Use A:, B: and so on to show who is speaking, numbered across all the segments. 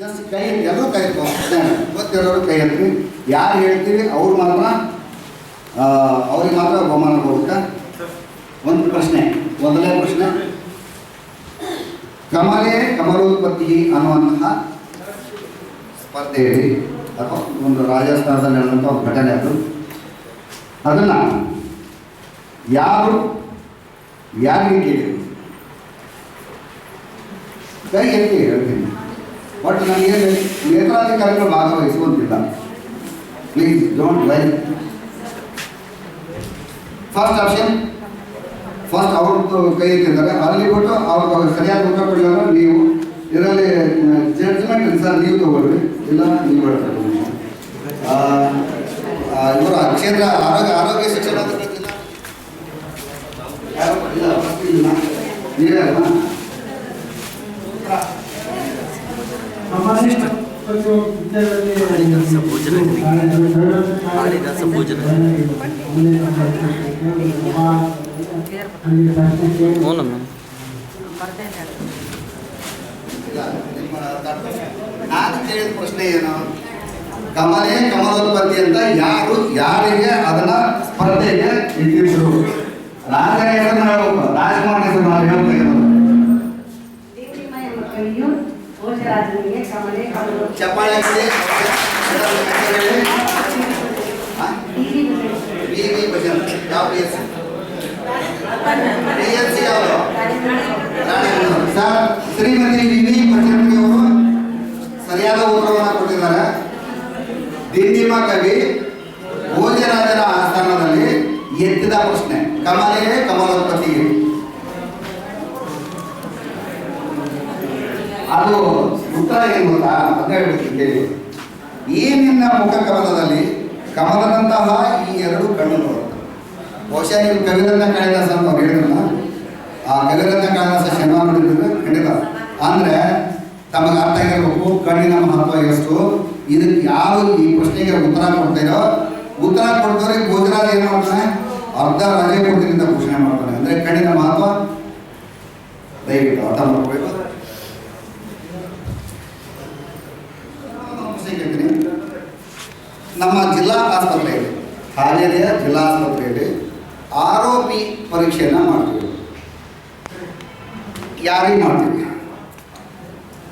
A: Just ಕೈ ಎಲ್ಲರೂ ಕೈ ಗೊತ್ತಿರೋರು ಕೈ ಎತ್ತಿ. ಯಾರು ಹೇಳ್ತೀವಿ ಅವ್ರು ಮಾತ್ರ ಅವ್ರಿಗೆ ಮಾತ್ರ ಬಹುಮಾನ ಕೊಡ್ಬೇಕಾ ಒಂದು ಪ್ರಶ್ನೆ, ಮೊದಲನೇ ಪ್ರಶ್ನೆ. ಕಮಲೇ ಕಮಲೋತ್ಪತ್ತಿ ಅನ್ನುವಂತಹ ಸ್ಪರ್ಧೆಯಲ್ಲಿ, ಅಥವಾ ಒಂದು ರಾಜಸ್ಥಾನದಲ್ಲಿ ನಡೆದಂಥ ಒಂದು ಘಟನೆ ಅದು. ಅದನ್ನು ಯಾರು, ಯಾರಿಗೆ ಕೇಳಿದರು? ಕೈ ಎತ್ತಿ ಹೇಳ್ತೀನಿ. ಬಟ್ ನನಗೆ ನೇತ್ರಾಧಿಕಾರಿಗಳು ಭಾಗವಹಿಸುವಂತಿಲ್ಲ. Please don't lie first option first ಅವ್ರದ್ದು ಕೈ ಇಟ್ಟಿದ್ದಾರೆ. ಅಲ್ಲಿ ಬಿಟ್ಟು ಅವ್ರಿಗೆ ಸರಿಯಾದ ಉತ್ತರ ಕೊಡಲಿಲ್ಲ ನೀವು ಇದರಲ್ಲಿ ಜಡ್ಜ್ಮೆಂಟ್ ಸರ್, ನೀವು ತಗೊಳ್ರಿ ಇಲ್ಲ, ನೀವು ಹೇಳ್ತಾರೆ ಇವರು ಆರೋಗ್ಯ ಆರೋಗ್ಯ ಶಿಕ್ಷಣ. ನೀವೇ ಅಲ್ವಾ?
B: ಕಾಳಿದಾಸ
A: ಭೋಜನ ಕಾಳಿದಾಸ ಭೋಜನ ನಾನು ಕೇಳಿದ ಪ್ರಶ್ನೆ ಏನು ಕಮಲೇ ಕಮಲೋತ್ಪತ್ತಿ ಅಂತ ಯಾರು ಯಾರಿಗೆ ಅದನ್ನ ಸ್ಪರ್ಧೆಗೆ ಇಟ್ಟಿದ್ರು ರಾಜ ಹೆಸರು ನಾವು ರಾಜಕುಮಾರ್ ಹೆಸರು ನಾವು
C: ಹೇಳ್ತಾ ಭೋಜರಾಜನಿಗೆ ಕಮಲೆ ಕಮಲು
A: ಭಜನ್. ಯಾವ ಸರ್, ಶ್ರೀಮತಿ ವಿ ಅವರು ಸರಿಯಾದ ಉತ್ತರವನ್ನು ಕೊಟ್ಟಿದ್ದಾರೆ. ದಿಂಡಿಮ ಕವಿ ಭೋಜರಾಜರ ಆಸ್ಥಾನದಲ್ಲಿ ಎತ್ತಿದ ಪ್ರಶ್ನೆ. ಕಮಲೆ ಕಮಲೋತ್ಪತ್ತಿ. ಅದು ಉತ್ತರ ಏನು ಗೊತ್ತಾ ಅಂತ ಹೇಳ್ಬಿಟ್ಟು ಈ ನಿನ್ನ ಮುಖ ಕಮಲದಲ್ಲಿ ಕಮಲದಂತಹ ಈ ಎರಡು ಕಣ್ಣುಗಳು. ಬಹುಶಃ ನೀವು ಕವಿರನ್ನ ಕಾಳಿದಾಸ ಅಂತ ಅವ್ರು ಹೇಳಿದ್ರಲ್ಲ. ಆ ಕವಿರನ್ನ ಕಾಳಿದಾಸ ಶನಿವಾರ ನೋಡಿದ್ರೆ ಖಂಡಿತ. ಅಂದ್ರೆ ತಮಗೆ ಅರ್ಥ ಆಗಿರ್ಬೇಕು ಕಣ್ಣಿನ ಮಹತ್ವ ಎಷ್ಟು. ಇದಕ್ಕೆ ಯಾರು ಈ ಪ್ರಶ್ನೆಗೆ ಉತ್ತರ ಕೊಡ್ತೀರೋ ಉತ್ತರ ಕೊಡ್ತಾರೆ ಗುಜರಾತ್ ಏನು ಮಾಡ್ತಾನೆ? ಅರ್ಧ ರಜೆ ಕೊಡ್ತೀನಿ ಅಂತ ಘೋಷಣೆ ಮಾಡ್ತಾನೆ. ಅಂದ್ರೆ ಕಣ್ಣಿನ ಮಹತ್ವ. ದಯವಿಟ್ಟು ಅರ್ಥ ಮಾಡ್ಕೋಬೇಕು ಪ್ರಶ್ನೆ ಕೇಳ್ತೀನಿ ನಮ್ಮ ಜಿಲ್ಲಾ ಆಸ್ಪತ್ರೆಯಲ್ಲಿ ಹಾವೇರಿಯ ಜಿಲ್ಲಾ ಆಸ್ಪತ್ರೆಯಲ್ಲಿ ಆರೋಪಿ ಪರೀಕ್ಷೆಯನ್ನು ಮಾಡ್ತೀವಿ. ಯಾರಿಗೆ ಮಾಡ್ತೀವಿ?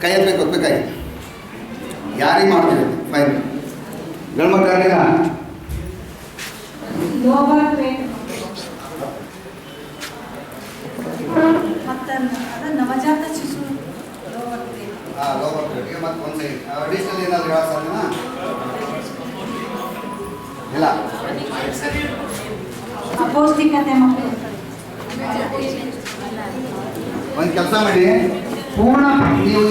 A: ಕೈ ಎತ್ತಬೇಕು ಕೈ ಯಾರಿಗೆ ಮಾಡ್ತೀವಿ? ಫೈನ್ ಗಂಡ್ಮಕ್ಳಿಗ
C: ನವಜಾತ ಶಿಶು.
A: ಹಾಂ ಲೋಬರ್ಟ್ಗೆ ಮತ್ತೆ ಒಂದು ಸೈಡ್ ಅಡಿಷನಲ್ ಏನಾದರೂ ಹೇಳೋ
C: ಅಪೌಷ್ಟಿಕತೆ
A: ಒಂದು ಕೆಲಸ ಮಾಡಿ. ಪೂರ್ಣ ನೀವು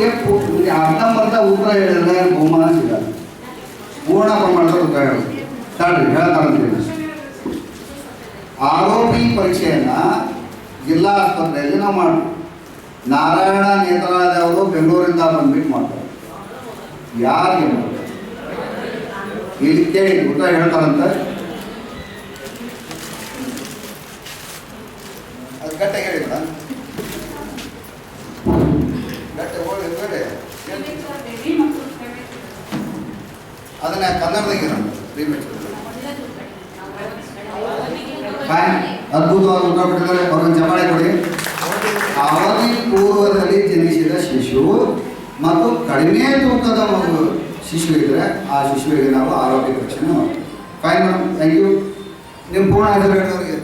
A: ಅರ್ಧಂಬರ್ಧ ಉತ್ತರ ಹೇಳಿದ್ರೆ ಬಹುಮಾನ ಸಿಗಲ್ಲ. ಪೂರ್ಣ ಪ್ರಮಾಣದ ಉತ್ತರ ಹೇಳಿ ತಾಳ್ರಿ ಹೇಳ್ತಾರಂತೀವಿ ಆರೋಪಿ ಪರೀಕ್ಷೆಯನ್ನ ಜಿಲ್ಲಾ ಆಸ್ಪತ್ರೆಯಲ್ಲಿ ನಾವು ಮಾಡ್ತೀವಿ. ನಾರಾಯಣ ಅವರು ಬೆಂಗಳೂರಿಂದ ಬಂದ್ಬಿಟ್ಟು ಮಾಡ್ತಾರೆ. ಯಾರಿಗೆ ಇಲ್ಲಿ ಕೇಳಿ, ಉತ್ತರ ಹೇಳ್ತಾನಂತ ಅದು ಗಟ್ಟಾಗಿ ಹೇಳಿದ್ರ ಗಟ್ಟ ಹೋಗಿ ಹೇಳಿ ಅದನ್ನ ಕನ್ನಡದಾಗಿರ ಅದ್ಭುತವಾದ ಉತ್ತರ ಕೊಟ್ಟಿದ್ದಾರೆ. ಅವ್ರನ್ನ ಚಪಾಳೆ ಕೊಡಿ. ಅವಧಿ ಪೂರ್ವದಲ್ಲಿ ಜನಿಸಿದ ಶಿಶು ಮತ್ತು ಕಡಿಮೆ ತೂಕದ ಒಂದು ಶಿಶು ಇದ್ದರೆ ಆ ಶಿಶುವಿಗೆ ನಾವು ಆರೋಗ್ಯ ಪರೀಕ್ಷೆಯನ್ನು ಫೈನ್ ಥ್ಯಾಂಕ್ ಯು ನಿಮ್ಮ ಪೂರ್ಣ ಹೆಸರು ಹೇಳಿದವರಿಗೆ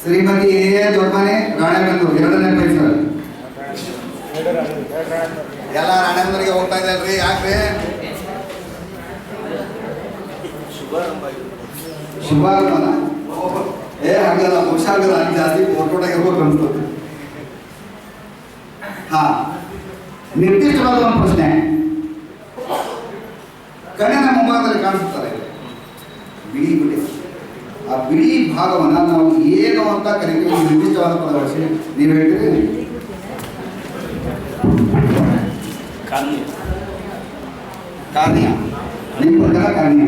A: ಶ್ರೀಮತಿ ಎ ಎ ದೊಡ್ಡಮನೆ ರಾಣೆಬೆನ್ನೂರು, ಎರಡನೇ ಪ್ರೈಸ್ ಎಲ್ಲ ರಾಣೆಬೆನ್ನೂರಿಗೆ ಹೋಗ್ತಾ ಇದ್ದಲ್ರಿ ಯಾಕ್ರಿ? ಶುಭಾರಂಭ ಏ ಆಗಲ್ಲ ಹುಷಾರಲ್ಲ ಜಾಸ್ತಿ ಫೋಟೋಟಾಗ ಇರ್ಬೇಕು ಅನ್ಸ್ತದೆ ನಿರ್ದಿಷ್ಟವಾದ ಒಂದು ಪ್ರಶ್ನೆ ಕಣ್ಣಿನ ಮುಂಭಾಗದಲ್ಲಿ ಕಾಣಿಸುತ್ತಾರೆ ಬಿಳಿ ಬಿಳಿ ಆ ಬಿಳಿ ಭಾಗವನ್ನು ನಾವು ಏನು ಅಂತ ಕರಿತೀವಿ ನಿರ್ದಿಷ್ಟವಾದ ಪದ ಬಳಸಿ ನೀವು ಹೇಳ್ತೀರಿ ಕಾರ್ಯ ನಿಮ್ಮ ಪ್ರಕಾರ ಕಾರ್ಯ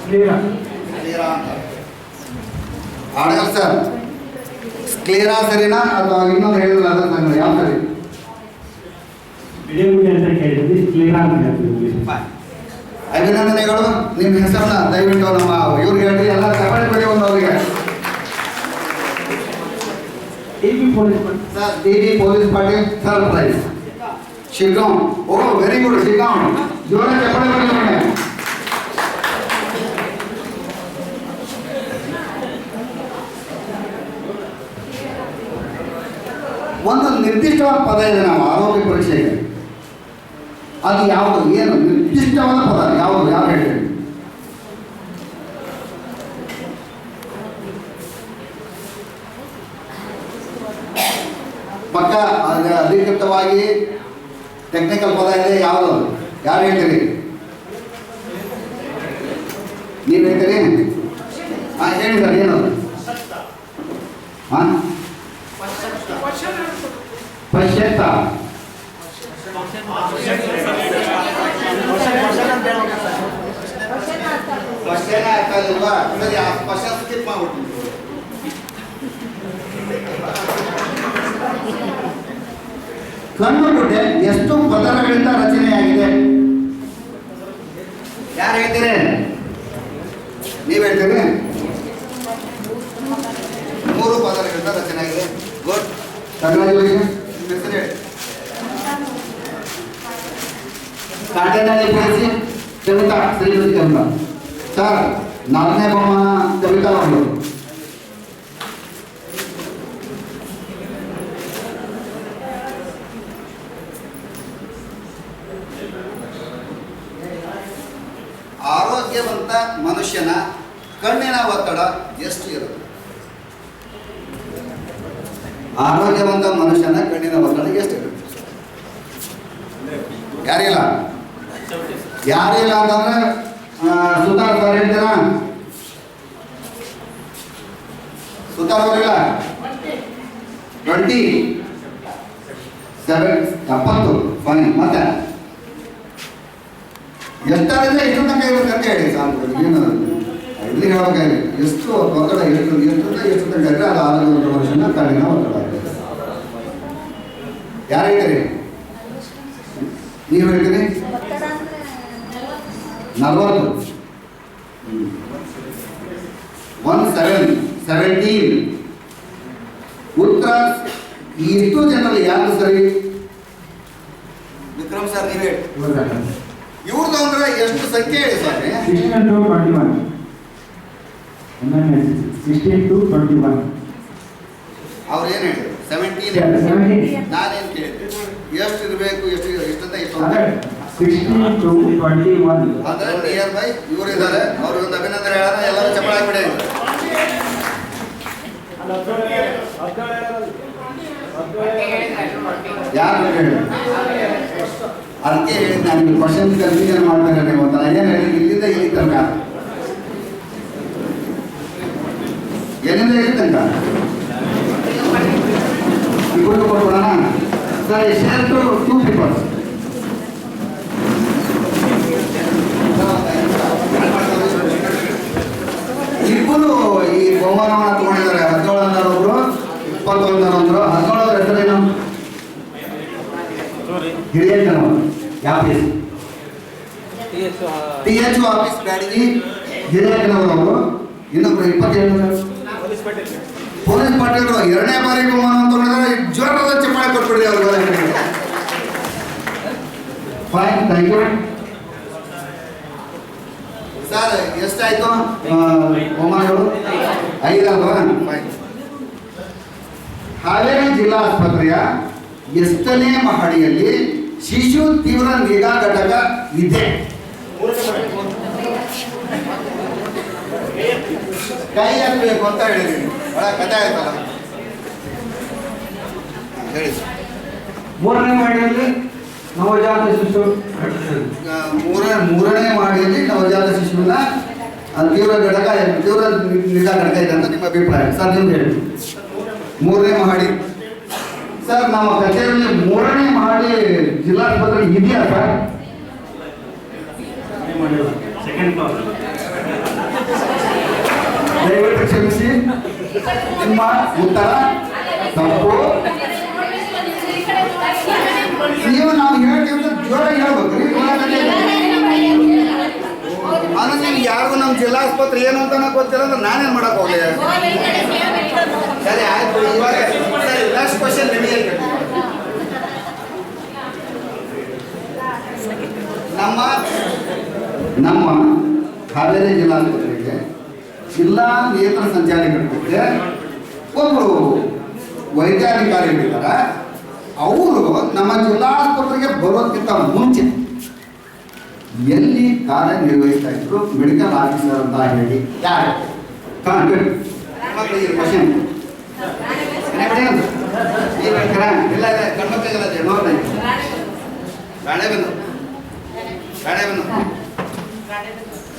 D: ಶ್ರೀರಾಮ್
A: ತೀರಾ ಆಡಲ್ ಸರ್ ಕ್ಲಿಯರಾ ಸರಿನಾ? ಅಥವಾ ಇನ್ನೊಂದು ಹೇಳಿದ್ರೆ ಅದ ನಾನು ಯಾವ ಸರಿ? ಅಭಿನಂದನೆಗಳು. ನಿಮ್ಮ ಹೆಸರನ್ನ ದಯವಿಟ್ಟು ನಮ್ಮ ಇವ್ರಿಗೆ ಹೇಳ್ರಿ. ಎಲ್ಲ ಕೊಡಿ ಒಂದು ಅವರಿಗೆ. Sir D D police Patil third prize Shiggaon oh very good Shiggaon ಜೋರ ಚಪ್ಪಾಳೆ ಒಂದು ನಿರ್ದಿಷ್ಟವಾದ ಪದ ಇದೆ, ನಾವು ಆರೋಗ್ಯ ಪರೀಕ್ಷೆಗೆ ಅದು ಯಾವುದು? ಏನು? ನಿರ್ದಿಷ್ಟವಾದ ಪದ, ಯಾವುದು? ಯಾವ ಹೇಳಿ. ಪಕ್ಕ ಅಧಿಕೃತವಾಗಿ ಟೆಕ್ನಿಕಲ್ ಪದ ಇದೆ, ಯಾವುದು? ಯಾರು ಹೇಳ್ತೀರಿ? ನೀನು ಹೇಳ್ತೀರಿ? ಹಾಂ, ಹೇಳಿ ಸರ್, ಏನು? ಹಾಂ? ಪಶ್ಚಾತ್ತ ಕ್ವಶನ್ ಆಗ್ತಾ ಸರಿ ಆ ಕ್ವಶನ್ ಸ್ಕಿಪ್ ಮಾಡ್ಬಿಟ್ಟು ಕಣ್ಣುಗುಡ್ಡೆ ಎಷ್ಟು ಪದರಗಳಿಂದ ರಚನೆಯಾಗಿದೆ ಯಾರು ಹೇಳ್ತೀರಿ ನೀವು ಹೇಳ್ತೀರಿ ಮೂರು ಪದರಗಳಿಂದ ರಚನೆಯಾಗಿದೆ ಗುಡ್ ಕಂಗ್ರಾಚುಲೇಷನ್ ಹೆಸರು ಹೇಳಿ ಕವಿತಾ ಸರ್ ನಾಲ್ಕನೇ ಬಹುಮಾನ ಕವಿತಾ ಅವರು. ಆರೋಗ್ಯವಂತ ಮನುಷ್ಯನ ಕಣ್ಣಿನ ಒತ್ತಡ ಎಷ್ಟು ಇರುತ್ತೆ? ಆರೋಗ್ಯವಂತ ಮನುಷ್ಯನ ಕಣ್ಣಿನ ಒತ್ತಡ ಎಷ್ಟು? ಯಾರಿಲ್ಲ? ಯಾರಿಲ್ಲ ಅಂತಂದ್ರೆ ಸುತ್ತಾಡ್ತಾರೆ ಹೇಳ್ತೀರಾ? ಸುತಾರ್ ಅವರಿಲ್ಲ ಟ್ವೆಂಟಿ. ಸೆವೆನ್, ಎಪ್ಪತ್ತು. ಫೈನ್, ಮತ್ತೆ? ಎಷ್ಟಾದ್ರೆ ಇಷ್ಟು ತನಕ ಇರುತ್ತೆ ಅಂತ ಹೇಳಿ ಸಾಕು ಏನು ಹೇಳ್ಬೇಕಾಗಿ ಎಷ್ಟು ಒತ್ತಡ ಎಷ್ಟು ಎಷ್ಟು ಎಷ್ಟು ಇದ್ರೆ ಅದು ಆರೋಗ್ಯ ಮನುಷ್ಯನ ಕಣ್ಣಿನ ಒತ್ತಡ ಆಗುತ್ತೆ ಯಾರು ಹೇಳ್ತೀರಿ ನೀವು ಹೇಳ್ತೀರಿ ನಲವತ್ತು. ಒನ್ ಸೆವೆನ್ ಸೆವೆಂಟೀನ್ ಉತ್ತರ ಈ ಎಷ್ಟು ಜನರಲ್ಲಿ ಯಾರು ಸರಿ? ವಿಕ್ರಮ್ ಸರ್ ನೀವೇ. ಇವ್ರದ್ದು ಅಂದ್ರೆ ಎಷ್ಟು ಸಂಖ್ಯೆ ಹೇಳಿ sir
D: to twenty one sixteen to twenty one
A: ಅವ್ರು ಏನು ಹೇಳಿದ್ರು? ಸೆವೆಂಟೀನ್
D: ಸೆವೆಂಟೀನ್
A: ನಾನೇನು ಕೇಳಿದ್ದೆ? ಎಷ್ಟು ಇರಬೇಕು ಎಷ್ಟು ಎಷ್ಟಂತ ಎಷ್ಟು
D: ಸಿಕ್ಸ್ಟೀನ್ ಟು ಟ್ವೆಂಟಿ ಒನ್
A: ಅಂದ್ರೆ ನಿಯರ್ ಬೈ ಇವರು ಇದ್ದಾರೆ. ಅವರು ಒಂದು ಅಭಿನಂದನೆ ಹೇಳೋಣ ಎಲ್ಲರೂ ಚಪ್ಪಳ ಹಾಕ್ಬಿಡಿ. ಯಾರು ಹೇಳಿ ಅದಕ್ಕೆ ಹೇಳಿದ್ ನಾನು. ಕ್ವಶನ್ ಕನ್ಫ್ಯೂಷನ್ ಮಾಡ್ತಾರೆ ನೀವು ಅಂತ. ನಾನು ಏನು ಹೇಳಿ ಇಲ್ಲಿಂದ ಇಲ್ಲಿ ತನಕ. ಎಲ್ಲಿಂದ ಇಲ್ಲಿ ತನಕ ಇಬ್ಬರು ಕೊಟ್ಬಿಡೋಣ sir share to two peoples ಇಬ್ಬರು ಈ ಬಹುಮಾನವನ್ನು ತಗೊಂಡಿದ್ದಾರೆ ಹದಿನೇಳು ಅಂದರು ಒಬ್ರು ಇಪ್ಪತ್ತೊಂದು ಅಂದರು ಹದಿನೇಳರ ಹೆಸರೇನು ಹಿರಿಯಣ್ಣನವರು ಯಾವ place T H office Byadgi ಹಿರಿಯಣ್ಣನವರು ಅವರು ಇನ್ನೊಬ್ರು ಇಪ್ಪತ್ತೇಳು ಪೊಲೀಸ್ ಪಾಟೀಲ್ರು ಎರಡನೇ ಬಾರಿ ಬಹುಮಾನ ತಗೊಂಡಿದ್ದಾರೆ ಜ್ವರದ ಚಪ್ಪಾಳೆ ಕೊಟ್ಬಿಡ್ರಿ ಅವ್ರಿಗೆ ಫೈನ್ ಥ್ಯಾಂಕ್ ಯು ಸರ್ ಎಷ್ಟಾಯ್ತು ಬಹುಮಾನಗಳು ಐದಲ್ವಾ ಫೈನ್ ಹಾವೇರಿ ಜಿಲ್ಲಾ ಆಸ್ಪತ್ರೆಯ ಎಷ್ಟನೇ ಮಹಡಿಯಲ್ಲಿ ಶಿಶು ತೀವ್ರ ನಿಗಾ ಘಟಕ ಇದೆ? ಕೈ ಹಾಕ್ಬೇಕು ಅಂತ ಹೇಳಿದೀನಿ ಬಹಳ ಕಥೆ ಆಯ್ತಲ್ಲ. ಹೇಳಿ. ಸರ್.
D: ಮೂರನೇ ಮಾಡಿಯಲ್ಲಿ ನವಜಾತ ಶಿಶು
A: ಮೂರನೇ ಮೂರನೇ ಮಾಡಿಯಲ್ಲಿ ನವಜಾತ ಶಿಶುವಿನ ತೀವ್ರ ಘಟಕ ತೀವ್ರ ನಿಗಾ ಘಟಕ ಇದೆ ಅಂತ ನಿಮ್ಮ ಅಭಿಪ್ರಾಯ. ಸರ್ ನಿಮ್ದು ಹೇಳಿ. ಮೂರನೇ ಮಹಡಿ ಸರ್ ನಮ್ಮ ಕಚೇರಿಯಲ್ಲಿ ಮೂರನೇ ಮಹಡಿ ಜಿಲ್ಲಾಸ್ಪತ್ರೆ ಇದೆಯಾ ಸರ್?
D: ಸೆಕೆಂಡ್ ಕ್ಲಾಸ್
A: ದಯವಿಟ್ಟು ಕ್ಷಮಿಸಿ ನಿಮ್ಮ ಉತ್ತರ ತಪ್ಪು ನೀವು ನಾವು ಹೇಳ್ತೀವಿ ಜೋರ ಜೋರಾಗಿ ಹೇಳ್ಬೇಕು. ರೀ ಅಂದ್ರೆ ನೀವು ಯಾರಿಗೂ ನಮ್ಮ ಜಿಲ್ಲಾ ಆಸ್ಪತ್ರೆ ಏನು ಅಂತ ಗೊತ್ತಿಲ್ಲ ಅಂದ್ರೆ ನಾನೇನು ಮಾಡಕ್ ಹೋಗ್ಲಿ ಸರಿ, ಆಯ್ತು, ಇವಾಗ ಸರಿ ಲಾಸ್ಟ್ ಕ್ವಶನ್ ನಿಮಗೆ ನಮ್ಮ ನಮ್ಮ ಹಾವೇರಿ ಜಿಲ್ಲಾಸ್ಪತ್ರೆಗೆ ಜಿಲ್ಲಾ ನೇತ್ರ ಸಂಚಾರಿಗಳಿಗೆ ಒಬ್ಬರು ವೈದ್ಯಾಧಿಕಾರಿಗಳಿದ್ದಾರೆ. ಅವರು ನಮ್ಮ ಜಿಲ್ಲಾಸ್ಪತ್ರೆಗೆ ಬರೋದಕ್ಕಿಂತ ಮುಂಚೆ ಎಲ್ಲಿ ಕಾರ್ಯನಿರ್ವಹಿಸ್ತಾ ಇದ್ರು ಮೆಡಿಕಲ್ ಆಫೀಸರ್ ಅಂತ ಹೇಳಿ ಯಾರು? ಕ್ವಶನ್ ಇಲ್ಲ ಗಂಡ್ಮಕ್ಳಿಗೆಲ್ಲ ನೋಡ್ರಿ ಬಿಡಿ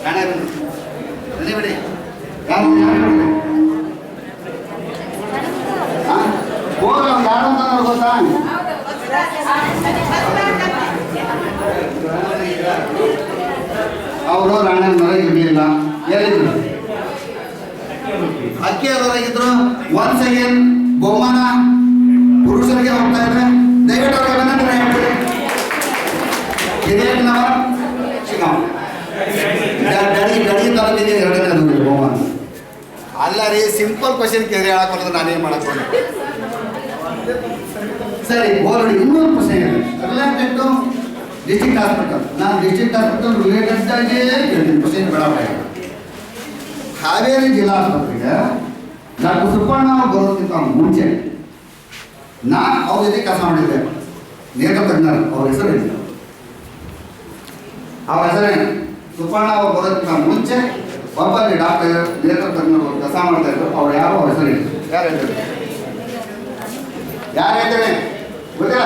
A: ಯಾರು ಯಾರು ಬಿಡಿ? ಹಾ? ಹೋಗ್ಲಿ ಅವ್ನು ಯಾರು ಗೊತ್ತಾ ಅವರು ರಾಣೆಬೆನ್ನೂರಾಗ ಇರಲಿಲ್ಲ ಎಲ್ಲಿದ್ರು ಅಕ್ಕಿಯವರಾಗಿದ್ರು ಒನ್ಸ್ ಅಗೇನ್ ಬಹುಮಾನ ಪುರುಷರಿಗೆ ಹೋಗ್ತಾ ಇದ್ರೆ ದಯವಿಟ್ಟು ಅವ್ರಿಗೆ ಹೇಳ್ಬಿಡಿ ಹಿರಿಯಣ್ಣವ ಶಿಗಾಂವ್ ಡಡಿ ಡಡಿ ತರದಿದೆ ಎರಡನೇ ಅಲ್ಲ ರೀ ಸಿಂಪಲ್ ಕ್ವಶನ್ ಕೇಳಿ ಹೇಳಕ್ ಬರೋದು ನಾನೇನು ಮಾಡಕ್ ಹೋಗಿ ಸರಿ ಓಲ್ರೆಡಿ ಇನ್ನೊಂದು ಕ್ವಶನ್ ಇದೆ. ರಿಲೇಟೆಡ್ ಡಿಸ್ಟ್ರಿಕ್ಟ್ ಹಾಸ್ಪಿಟಲ್ ನಾನು ಡಿಸ್ಟ್ರಿಕ್ಟ್ ಹಾಸ್ಪಿಟಲ್ ರಿಲೇಟೆಡ್ ಆಗಿ ಕೇಳ್ತೀನಿ ಬೇಡ ಬೇಡ ಹಾವೇರಿ ಜಿಲ್ಲಾ ಆಸ್ಪತ್ರೆಗೆ ಡಾಕ್ಟರ್ ಸುಬ್ಬಣ್ಣ ಅವ್ರು ಬರೋದಕ್ಕಿಂತ ಮುಂಚೆ ನಾನು ಅವ್ರ ಜೊತೆ ಕೆಲಸ ಮಾಡಿದ್ದೆ. ನೇತ್ರ ತಜ್ಞರು ಅವ್ರ ಹೆಸರು ಇಲ್ಲ ಅವ್ರ ಹೆಸರೇನು? ಸುಬ್ಬಣ್ಣ ಅವ್ರು ಬರೋದಕ್ಕಿಂತ ಮುಂಚೆ ಒಬ್ಬಲ್ಲಿ ಡಾಕ್ಟರ್ ನೇತ್ರ ತಜ್ಞರು ಕೆಲಸ ಮಾಡ್ತಾ ಇದ್ರು ಅವ್ರು ಯಾರು ಅವ್ರ ಹೆಸರು ಏನು ಯಾರು ಹೇಳ್ತಾರೆ ಯಾರು ಹೇಳ್ತಾರೆ ಗೊತ್ತಿಲ್ಲ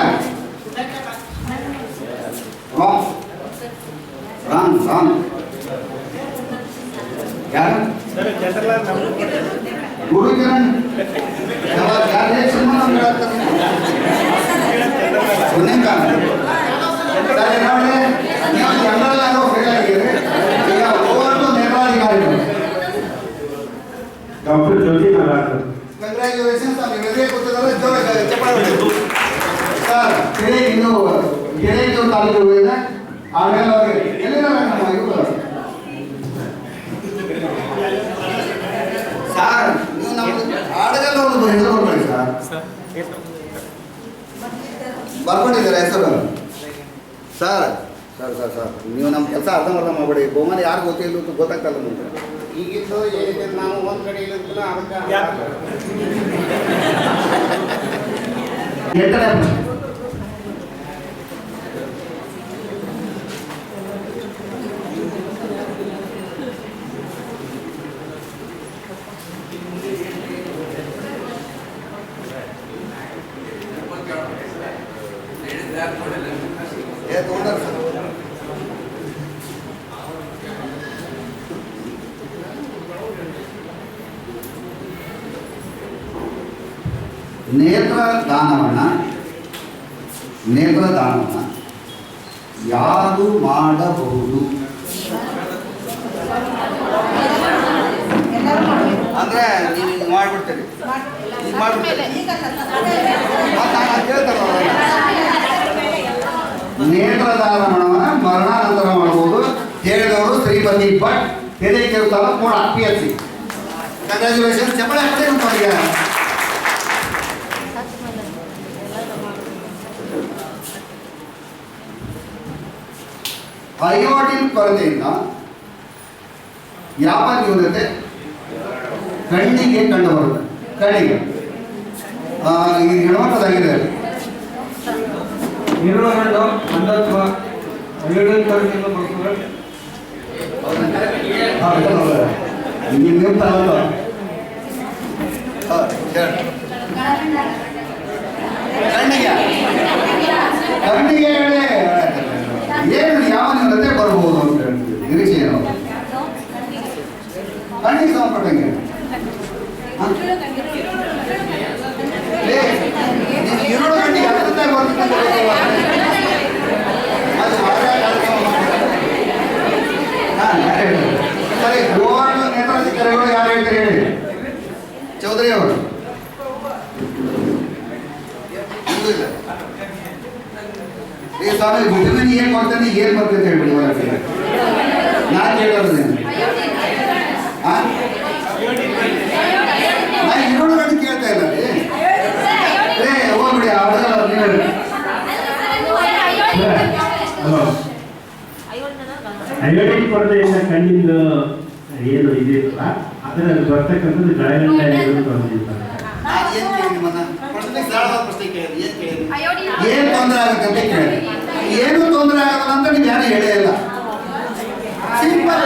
A: ರಾಂಗ್ ರಾಂಗ್ ರಾಂಗ್ ಯಾರು ಗುರುಕಿರಣ್ ಯಾವಾಗ ಯಾರೇ ಸಿನಿಮಾ ಸುನೀಲ್ ಕಾಂತ್ ಸರಿ ನೋಡಿ ನೀವು ಜನರಲ್ ಆಗೋ ಫೇಲ್ ಆಗಿರಿ ಈಗ ಓವರ್ಟು ನೇತ್ರಾಧಿಕಾರಿಗಳು
D: ಡಾಕ್ಟರ್ ಜ್ಯೋತಿ ನಾರಾಯಣ್
A: ಕಂಗ್ರ್ಯಾಚುಲೇಷನ್ಸ್ ಅಲ್ಲಿ ವೆರಿ ಕೂತಿದ್ದಾರೆ ಜೋರಾಗಿ ಚಪ್ಪಾಳೆ ಹೊಡಿ. ಸರ್ ಕೆರೆ ಇನ್ನು ಕೆರೆ ಇನ್ನು ತಾಲೂಕು ಇದೆ ಆಮೇಲೆ ಅವ್ರಿಗೆ ಎಲ್ಲಿದ್ದಾರೆ ನಮ್ಮ ಇವರು ಸರ್ ನೀವು ನಮ್ಮ ಆಡಗಲ್ಲ ಒಂದು ಹೆಸರು ಬರ್ಬೇಡಿ ಸರ್ ಬರ್ಕೊಂಡಿದ್ದಾರೆ ಹೆಸರು ಸರ್ ಸರ್ ಸರ್ ಸರ್ ನೀವು ನಮ್ಮ ಕೆಲಸ ಅರ್ಧಂಬರ್ಧ ಮಾಡಬೇಡಿ ಗೊತ್ತಿಲ್ಲ ಅಂತ ಗೊತ್ತಾಗ್ತಲ್ಲ ಮುಂದೆ.
E: ಈಗಿಂದು ಏನಿದೆ ನಾವು ಒಂದ್ ಕಡೆ ಇಲ್ಲ ಅದಕ್ಕೆ
A: ಎಂಟನೇ ಪ್ರಶ್ನೆ ಏ ತೊಗೊಂಡಾರ ಸರ್ ನೇತ್ರ ದಾನವನ್ನ ನೇತ್ರ ದಾನವನ್ನ ಯಾರು ಮಾಡಬಹುದು. ಅಂದ್ರೆ ನೀವು ಮಾಡ್ಬಿಡ್ತೀರಿ. ಈಗ ಮಾಡ್ಬಿಡ್ತೀರಿ ನೇತ್ರದಾನವನ್ನ ಮರಣಾನಂತರ ಮಾಡಬಹುದು. ಹೇಳಿದವರು ಶ್ರೀಪತಿ ಭಟ್ ಹಿರಿಯ ಕೇಳ್ತಾರ ಕೂಡ ಪಿ ಎಸ್ ಸಿ ಕಂಗ್ರ್ಯಾಚುಲೇಷನ್ ಚಪ್ಪಳೆ ಹಾಕ್ತೀರಿ ಅಂತ ಅವ್ರಿಗೆ ಅಯೋಡಿನ್ ಕೊರತೆಯಿಂದ ಯಾವ ನ್ಯೂನತೆ ಕಣ್ಣಿಗೆ ಕಂಡು ಬರುತ್ತೆ ಕಣ್ಣಿಗೆ ಆ, ಈಗ ಹೆಣ್ಮಕ್ಳದಾಗಿದೆ
D: ನಿರ್ವಹಣೆ ಅಂಧತ್ವ ಅಯೋಡಿನ್ ಕೊರತೆಯಿಂದ ಮಕ್ಕಳು
A: ನಿಮ್ಮ ನಿಮ್ಮ ತಗೊಳ್ಳೋ. ಹಾ, ಹೇಳು. ಕಣ್ಣಿಗೆ ಕಣ್ಣಿಗೆ ಹೇಳಿ ಏನು ಯಾವ ನ್ಯೂನತೆ ಬರ್ಬೋದು ಅಂತ ಹೇಳ್ತೀವಿ ನಿರೀಕ್ಷೆ ಏನು ಕಣ್ಣಿಗೆ ಸಂಬಂಧಪಟ್ಟಂಗೆ ಹಾ? ಏ, ನೀನು ಇರುಳು ಕಣ್ಣಿಗೆ ಹತ್ತತ್ತೆ ಬರ್ತದೆ ಅಂತ ಗೊತ್ತಲ್ವಾ? ಅದು ಹೊರಗೆ ಕರ್ಕೊಂಡು ಹೋಗ್ತಾರೆ. ಹಾ, ಯಾರು ಹೇಳ್ತಾರೆ? ಸರಿ ಗೋವಾರ್ಡ್ ನೇತ್ರಾಧಿಕಾರಿಗಳು ಯಾರು ಹೇಳ್ತಾರೆ ಹೇಳಿ ಚೌ ಚೌಧರಿ ಅವರು ಇದು ಇಲ್ಲ. ಸ್ವಾಮಿ ವಿಟಮಿನ್ ಏನ್ ಮಾಡ್ತಾನೆ ಏನ್ ಬರ್ತೈತೆ ಹೇಳ್ಬಿಡಿ ಹೊರಗೆ ನಾನು ಕೇಳೋದೇನು ಆ? ನಾ ಅಂತ ಕೇಳ್ತಾ ಇಲ್ಲ ರೀ ಏ ಹೋಗ್ಬಿಡಿ
D: ಹಲೋ ಅಯೋಡಿನ್ ಕೊರತೆಯಿಂದ ಕಣ್ಣಿಂದ ಏನು ಇದಿಲ್ಲ ಅದರಲ್ಲಿ ಬರ್ತಕ್ಕಂಥದ್ದು ಬಂದಿರ್ತಾರೆ
A: ಏನು ತೊಂದರೆ ಆಗುತ್ತೆ ಅಂತ ಕೇಳಿ ಏನು ತೊಂದರೆ ಆಗಲ್ಲ ಅಂತ ನೀವು ಯಾರು ಹೇಳೇ ಇಲ್ಲ. ಸಿಂಪಲ್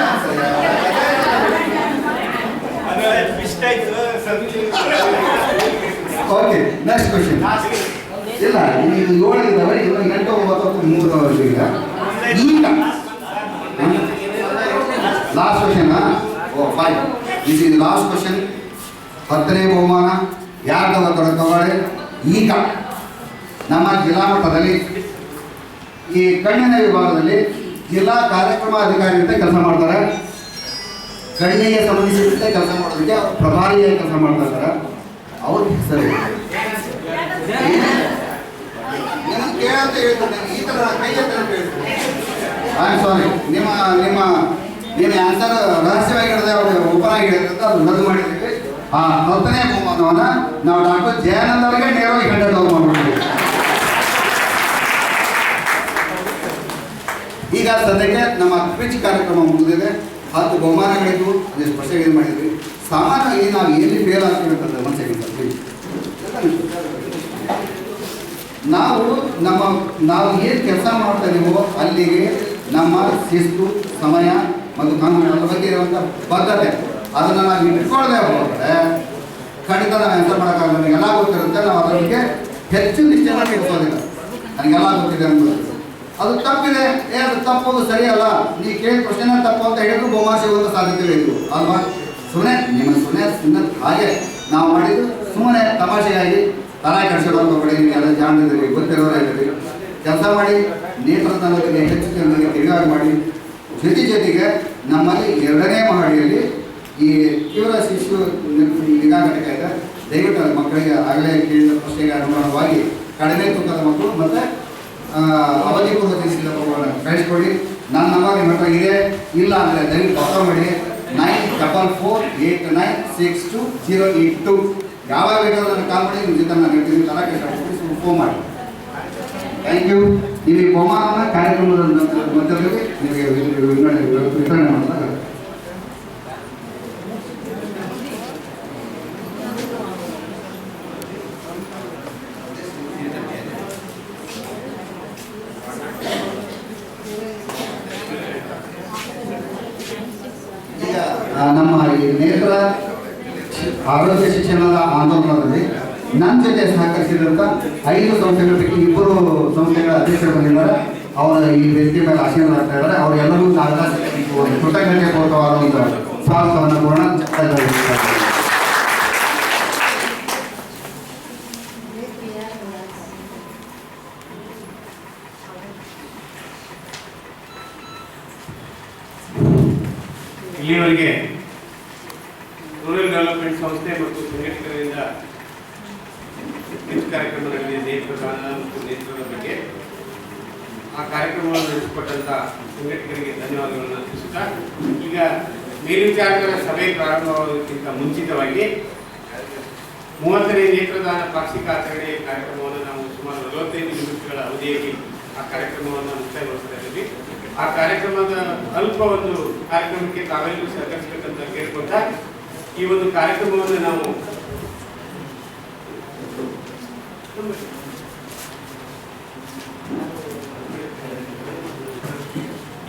A: ಓಕೆ ನೆಕ್ಸ್ಟ್ ಕ್ವಶನ್ ಇಲ್ಲ ನೀವು ಏಳು ಇನ್ನು ಎಂಟು, ಒಂಬತ್ತು ಮೂರು ಈಗ. ಈಗ. Last question oh five is last question ಹತ್ತನೇ ಬಹುಮಾನ ಯಾರ ತಗೊಳ್ಳಿ ಈಗ. ನಮ್ಮ ಜಿಲ್ಲಾ ಮಟ್ಟದಲ್ಲಿ ಈ ಕಣ್ಣಿನ ವಿಭಾಗದಲ್ಲಿ ಜಿಲ್ಲಾ ಕಾರ್ಯಕ್ರಮ ಅಧಿಕಾರಿ ಅಂತ ಕೆಲಸ ಮಾಡ್ತಾರೆ. ಕಣ್ಣಿಗೆ ಸಂಬಂಧಿಸಿದಂತೆ ಕೆಲಸ ಮಾಡೋದಕ್ಕೆ ಅವ್ರು ಪ್ರಭಾರಿಯಾಗಿ ಕೆಲಸ ಮಾಡ್ತಾ ಇದ್ದಾರೆ. ಅವ್ರ ಹೆಸರು ಈ ಥರ ಕೈ ಐ ಸಾರಿ ನಿಮ್ಮ ನಿಮ್ಮ ನಿಮ್ಮ ಆನ್ಸರ್ ರಹಸ್ಯವಾಗಿ ಹಿಡಿದ ಅವರು ಓಪನ್ ಆಗಿ ಹೇಳಿದ್ರೆ ಅದು ರದ್ದು ಮಾಡಿದ್ದೀವಿ ಆ ಹತ್ತನೇ ಬಹುಮಾನವನ್ನ ನಾವು ಡಾಕ್ಟರ್ ಜಯಾನಂದ್ ಅವರಿಗೆ ನೇರವಾಗಿ ಹ್ಯಾಂಡ್ ಓವರ್ ಈಗ ಸದ್ಯಕ್ಕೆ ನಮ್ಮ ಕ್ವಿಜ್ ಕಾರ್ಯಕ್ರಮ ಮುಗಿದಿದೆ. ಹತ್ತು ಬಹುಮಾನಗಳಿದ್ದು ಅದೇ ಸ್ಪಷ್ಟವಾಗಿ ಏನು ಮಾಡಿದ್ವಿ ಸಾಮಾನ್ಯವಾಗಿ ನಾವು ಎಲ್ಲಿ ಫೇಲ್ ಆಗ್ತೀವಿ ಅಂತಂದ್ರೆ ಒಂದು ನಾವು ನಮ್ಮ, ನಾವು ಏನು ಕೆಲಸ ಮಾಡ್ತಾ ಅಲ್ಲಿಗೆ ನಮ್ಮ ಶಿಸ್ತು, ಸಮಯ ಮತ್ತು ಕಾನೂನುಗಳ ಬಗ್ಗೆ ಇರುವಂಥ ಬದ್ಧತೆ. ಅದನ್ನು ನಾವು ಇಟ್ಕೊಳ್ಳದೆ ಹೋದರೆ ಖಂಡಿತ ನಾವು ಎಂತ ಮಾಡೋಕ್ಕಾಗಲ್ಲ. ನನಗೆಲ್ಲ ಗೊತ್ತಿರುತ್ತೆ, ನಾವು ಅದ್ರ ಬಗ್ಗೆ ಹೆಚ್ಚು ನಿಶ್ಚಯ ಇಟ್ಕೋದಿಲ್ಲ ನನಗೆಲ್ಲ ಗೊತ್ತಿದೆ ಅಂತ ಅದು ತಪ್ಪಿದೆ. ಏ, ಅದು ತಪ್ಪೋದು ಸರಿಯಲ್ಲ. ನೀ ಕೇಳಿ ಪ್ರಶ್ನೆ ತಪ್ಪು ಅಂತ ಹೇಳಿದ್ರು ಬಹುಮಾನ ಒಂದು ಸಾಧ್ಯತೆ ಇತ್ತು. ಅಲ್ವಾ? ಸುಮ್ಮನೆ ನಿಮ್ಮ ಸುಮ್ಮನೆ ಸುಮ್ಮನೆ ಹಾಗೆ ನಾವು ಮಾಡಿದ್ದು ಸುಮ್ಮನೆ ತಮಾಷೆಯಾಗಿ ತಲೆ ಕಡಿಸಿಡೋದು ಕಡೆ ಎಲ್ಲ ಜಾಣಿದ್ರಿ ಗೊತ್ತಿರೋರೇ ಇದ್ದೀರಿ ಕೆಲಸ ಮಾಡಿ ನೇತೃತ್ವದಲ್ಲಿ ಹೆಚ್ಚು ಜನರಿಗೆ ತಿಳಿಯಾಗಿ ಮಾಡಿ. ಜೊತೆ ಜೊತೆಗೆ ನಮ್ಮಲ್ಲಿ ಎರಡನೇ ಮಹಡಿಯಲ್ಲಿ ಈ ತೀವ್ರ ಶಿಶು ನಿಗಾ ಘಟಕ ದಯವಿಟ್ಟು ಮಕ್ಕಳಿಗೆ ಆಗಲೇ ಕೇಳಿದ ಪ್ರಶ್ನೆಗೆ ಅನುಗುಣವಾಗಿ ಕಡಿಮೆ ತೂಕದ ಮಕ್ಕಳು ಮತ್ತು ಅವಧಿ ಪೂರ್ವ ತಿಳಿಸಿದ ಕಳಿಸ್ಕೊಡಿ. ನನ್ನ ನಂಬರ್ ನಿಮ್ಮ ಹತ್ರ ಇದೆ. ಇಲ್ಲ ಅಂದರೆ ದಯವಿಟ್ಟು ಪಕ್ಕ ಮಾಡಿ. Nine double four eight nine six two zero eight two ಯಾವಾಗ ಬೇಕಾದ್ರೂ ನನ್ನ ಕಾಲ್ ಮಾಡಿ, ನಿಮ್ಮ ಜೊತೆ ನಾನು ಹೇಳ್ತೀನಿ. ತಲಾ ಕೆಲಸ ಫೋನ್ ಮಾಡಿ. ಥ್ಯಾಂಕ್ ಯು ಇಲ್ಲಿ ಬಹುಮಾನ ಕಾರ್ಯಕ್ರಮದ ಮಧ್ಯದಲ್ಲಿ ನಿಮಗೆ ವಿತರಣೆ ಮಾಡಲಾಗುತ್ತೆ ಈಗ ಆ, ನಮ್ಮ ಈ ನೇತ್ರ ಆರೋಗ್ಯ ಶಿಕ್ಷಣದ ಆಂದೋಲನದಲ್ಲಿ ನನ್ನ ಜೊತೆ ಸಹಕರಿಸಿದಂಥ ಐದು ಸಂಸ್ಥೆಗಳ ಪೈಕಿ ಇಬ್ಬರು ಸಂಸ್ಥೆಗಳ ಅಧ್ಯಕ್ಷರು ಬಂದಿದ್ದಾರೆ. ಅವರ ಈ ವ್ಯಕ್ತಿ ಮೇಲೆ ಆಶೀರ್ವಾದ ಆಗ್ತಾ ಇದ್ದಾರೆ. ಅವರೆಲ್ಲರೂ ಕೃತಜ್ಞತೆ ಪೂರ್ವಕವಾದ ಒಂದು ಸ್ವಾಗತವನ್ನು ಕೂಡ
F: ಇಲ್ಲಿಯವರೆಗೆ ರೂರಲ್ ಡೆವಲಪ್ಮೆಂಟ್ ಸಂಸ್ಥೆ ಮತ್ತು ಸಂಘಟಕರಿಂದ ಕಾರ್ಯಕ್ರಮಗಳಲ್ಲಿ ನೇತ್ರದಾನ ಮತ್ತು ನೇತ್ರದ ಬಗ್ಗೆ ಆ ಕಾರ್ಯಕ್ರಮವನ್ನು ನಡೆಸಿಕೊಟ್ಟಂಥ ಸಂಘಟಕರಿಗೆ ಧನ್ಯವಾದಗಳನ್ನು ಅರ್ಪಿಸುತ್ತಾ ಈಗ ಮೇಲ್ವಿಚಾರಕರ ಸಭೆ ಪ್ರಾರಂಭವಾಗೋದಕ್ಕಿಂತ ಮುಂಚಿತವಾಗಿ ಮೂವತ್ತನೇ ನೇತ್ರದಾನ ಪಾಕ್ಷಿಕ ಆಚರಣೆ ಕಾರ್ಯಕ್ರಮವನ್ನು ನಾವು ಸುಮಾರು ನಲವತ್ತೈದು ನಿಮಿಷಗಳ ಅವಧಿಯಲ್ಲಿ ಆ ಕಾರ್ಯಕ್ರಮವನ್ನು ಮುಕ್ತಾಯಗೊಳಿಸ್ತಾ ಇದ್ದೀವಿ ಆ ಕಾರ್ಯಕ್ರಮದ ಅಲ್ಪ ಒಂದು ಕಾರ್ಯಕ್ರಮಕ್ಕೆ ತಾವೆಲ್ಲರೂ ಸಹಕರಿಸಬೇಕಂತ ಕೇಳ್ಕೊತಾ ಈ ಒಂದು ಕಾರ್ಯಕ್ರಮವನ್ನು ನಾವು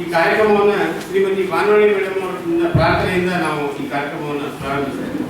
F: ಈ ಕಾರ್ಯಕ್ರಮವನ್ನು ಶ್ರೀಮತಿ ಬಾನವಳಿ ಮೇಡಮ್ ಅವರಿಂದ ಪ್ರಾರ್ಥನೆಯಿಂದ ನಾವು ಈ ಕಾರ್ಯಕ್ರಮವನ್ನು ಪ್ರಾರಂಭಿಸ್ತೇವೆ.